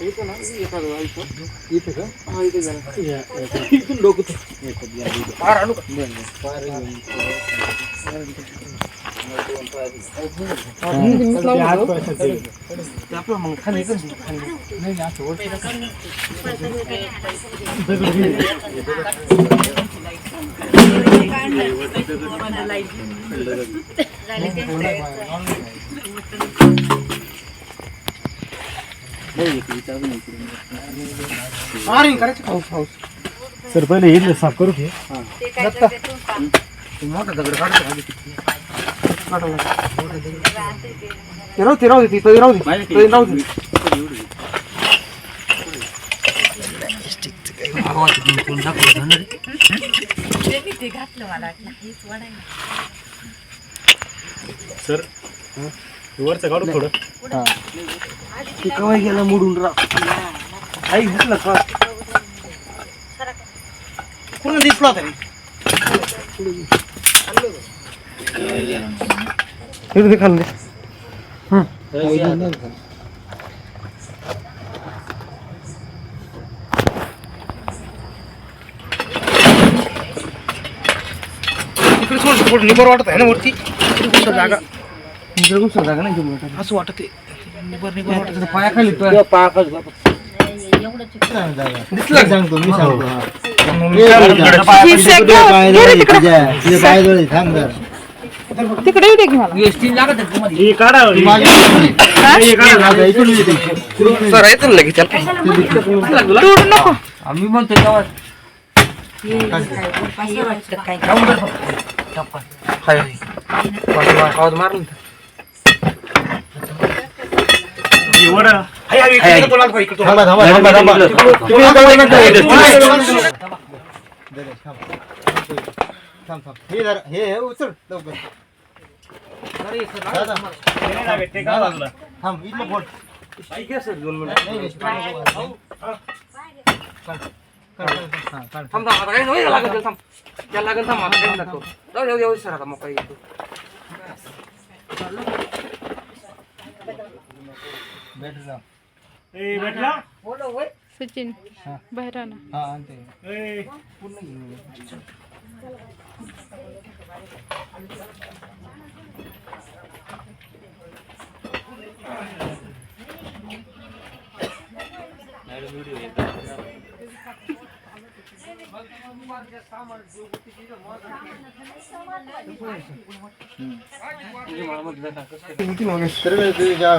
इथं ना एखादं इथं इथं का हा इथे गेला इथून डोकं येतात आणू का बरं, बरं. पार घेऊन. हा, आपलं मग खाली नाही असं वरती सर पहिले येईल साफ करू की दत्ता. ते मोठा दगड काढतो खाली राहू काढावं लागेल. राहू दे राहू दे ते राहू दे सर वरचं काढू थोडं. ते कवाय गेला मोडून राह आई घेतला का? कोणा दिसला तरी इकडे खाल सोड निबर वाटत आहे ना वरती जागा इकडे जागा नाही. असं वाटत आहे निबर निबर वाटत आहे. पायाखाली तो दिसला? सांगतो मी सांगतो हा. तिकडे येऊ दे की मला ही काढा ही. ही काढा. सर आहे तर लगेच चल तोडू नको आम्ही म्हणतो हे उचल लवकर थांब इथलं बोट सर, दोन मिनिटं. हा. थांब थांब आता काही नाही लागत त्याला, थांब त्याला लागेल थांब आता काही नको जाऊ जाऊ जाऊ सर आता जा. ए, भेटला? सचिन. बाहेर आणा हा, आणते. ए, पूर्ण घेऊन ये. तर काय तुझ्या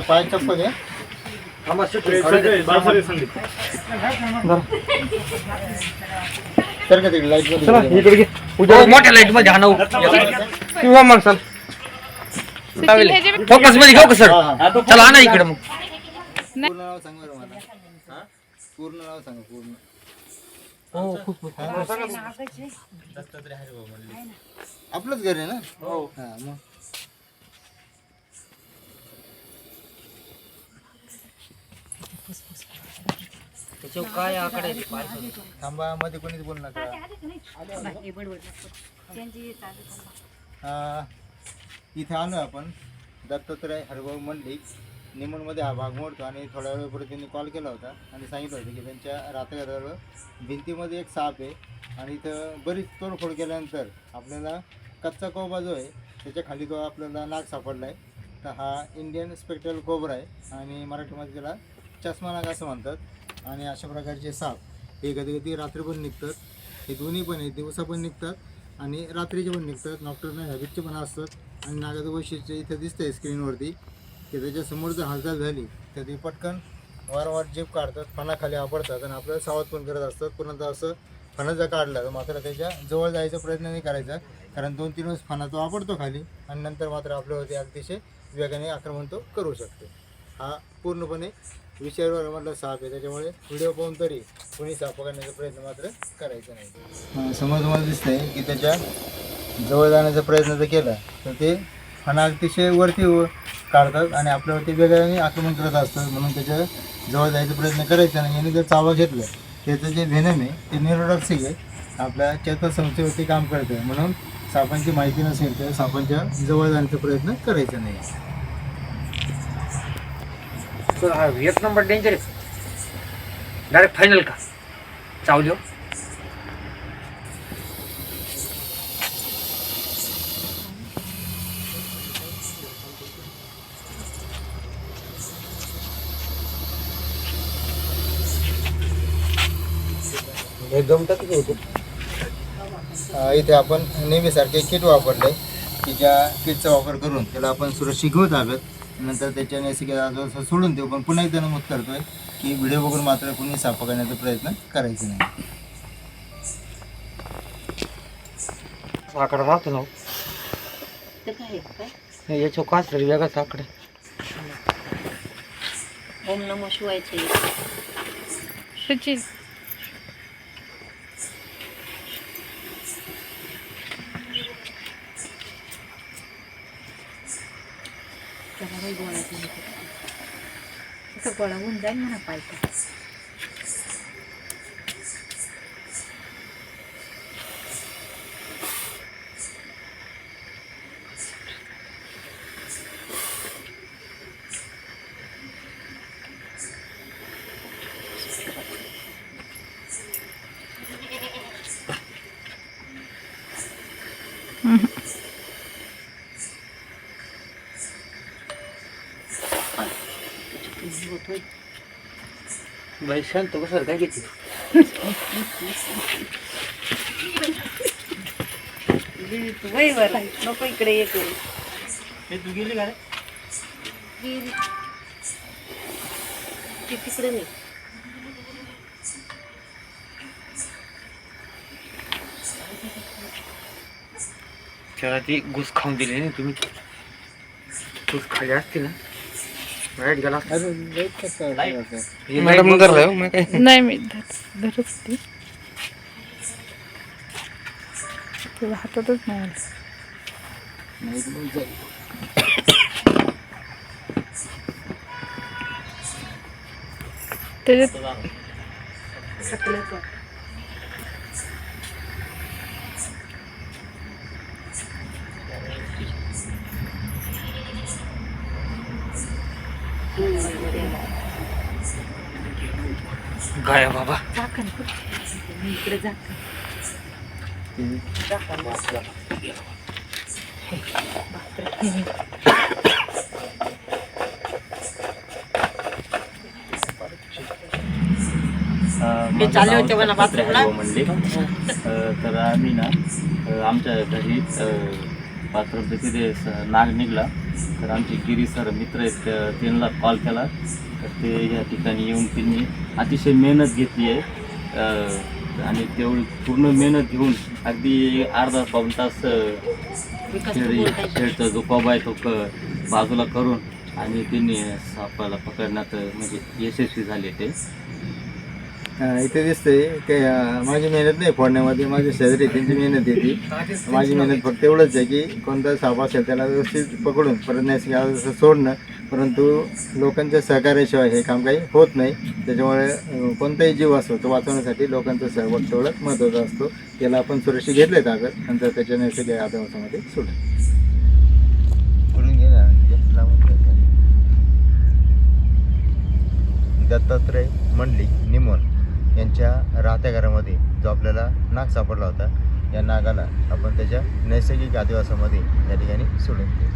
पाय चप्पल तर का तिकडे लाइट मोठ्या लाइटमध्ये हाणव किंवा मग चल फोकसमध्ये घेऊ का सर चला आणा इकडे मग पूर्ण नाव सांग पूर्ण नाव सांगा पूर्ण हो खूप आपलंच घर आहे ना? हो. हा मग. त्याच्यावर काय आकडे थांबा मध्ये कोणीच बोलू नका. हा, इथे आलो आपण. दत्तात्रय हरभाऊ मंडलिक. निमणमध्ये हा भाग मोडतो आणि थोड्या वेळापूर्वी त्यांनी कॉल केला होता आणि सांगितलं होतं की त्यांच्या रात्रघरावर भिंतीमध्ये एक साप आहे आणि इथं बरीच तोडफोड केल्यानंतर आपल्याला कच्चा कोबा जो आहे त्याच्याखाली तो आपल्याला नाग सापडला आहे तर हा इंडियन स्पेक्ट्रल कोबरा आहे आणि मराठीमध्ये त्याला चष्मा नाग असं म्हणतात. आणि अशा प्रकारचे साप हे कधी कधी रात्री पण निघतात. हे दोन्ही पण आहे दिवसा पण निघतात आणि रात्रीचे पण निघतात. नॉक्टर्नल हॅबिटचे पण असतात. आणि नागाचं वैशिष्ट्य इथं दिसतं आहे स्क्रीनवरती की त्याच्यासमोर जर हालचाल झाली तर ती पटकन वारंवार जीप काढतात फणाखाली आपडतात आणि आपल्याला सावध पण करत असतात. पुन्हा असं फणा जर काढला तर मात्र त्याच्याजवळ जायचा प्रयत्न नाही करायचा. कारण दोन तीन वेळेस फणा तो आपडतो खाली आणि नंतर मात्र आपल्यावरती अतिशय वेगाने आक्रमण तो करू शकतो. हा पूर्णपणे विषयावर म्हटलं साप आहे. त्याच्यामुळे व्हिडिओ पाहून तरी कोणी साप पकडण्याचा प्रयत्न मात्र करायचा नाही. समोर तुम्हाला दिसतंय की त्याच्याजवळ जाण्याचा प्रयत्न जर केला तर ते फणा अतिशय वरती व- काढतात आणि आपल्यावरती वेगळ्याने आक्रमण करत असतात. म्हणून त्याच्याजवळ जायचा प्रयत्न करायचा नाही याने जर चावा घेतलं त्याचं जे व्हेनम आहे ते निरोडॉक्सिक आहे. आपल्या चेतासंस्थेवरती काम करतं म्हणून सापांची माहिती नसेल तर सापांच्या जवळ जाण्याचा प्रयत्न करायचा नाही. सर हा एक नंबर डेंजर आहे. डायरेक्ट फायनल का? चावलो एकदम टाकत होतो अ, इथे आपण नेहमीसारखे किट वापरले. की ज्या किटचा वापर करून त्याला आपण सुरक्षित घेऊ ताब्यात नंतर त्याच्या नैसर्गिक सोडून देऊ. पण पुन्हा एकदा नमूद करतोय की व्हिडिओ बघून मात्र कुणी साप पकडण्याचा प्रयत्न करायचा नाही. साकडा राहतो ना हो. हे याच्या काच तरी वेगळा साकडा. ओम नमो शिवायचे त्याला काही गोळा हे करू. असा गोळा होऊन जाईल म्हणा पाहिजे बाई शांत कसं काय घेते नको इकडे ये करू हे तू गेली का तिकडे नाही. त्याला ती घुस खाऊन दिली नाही तुम्ही. घुस खाली असते ना. काय? नाही मी धर- धरत होती. तुला हातातच नाही आलं. त्याच्यात गाया बाबा? झाकण कुठे? इकडे झाकण चालले होते मला बाथरूमला. म्हणले तर आम्ही ना आमच्या घरी बाथरूमच्या तिथे नाग निघला. तर आमचे गिरी सर मित्र आहेत त्या- त्यांना कॉल केला. तर ते या ठिकाणी येऊन त्यांनी अतिशय मेहनत घेतली आहे. आणि तेवढी पूर्ण मेहनत घेऊन अगदी अर्धा पाऊण तास खेळ खेळचा जो कॉब आहे तो बाजूला करून. आणि त्यांनी सापाला पकडण्यात म्हणजे यशस्वी झाले ते. इथे दिसते काही माझी मेहनत नाही फोडण्यामध्ये माझी शेजारी त्यांची मेहनत येते माझी मेहनत फक्त एवढंच आहे की कोणता साप असेल त्याला व्यवस्थित पकडून परत नैसर्गिक सोडणं परंतु लोकांच्या सहकार्याशिवाय हे काम काही होत नाही. त्याच्यामुळे कोणताही जीव असतो तो वाचवण्यासाठी लोकांचा सहभाग तेवढाच महत्त्वाचा असतो. त्याला आपण सुरक्षित घेतले कागद नंतर त्याच्या नैसर्गिक आधारामध्ये सोडलं म्हणजे दत्तात्रय मंडली निमोन. यांच्या राहत्या घरामध्ये जो आपल्याला नाग सापडला होता या नागाला आपण त्याच्या नैसर्गिक आदिवासामध्ये या ठिकाणी सोडून दिले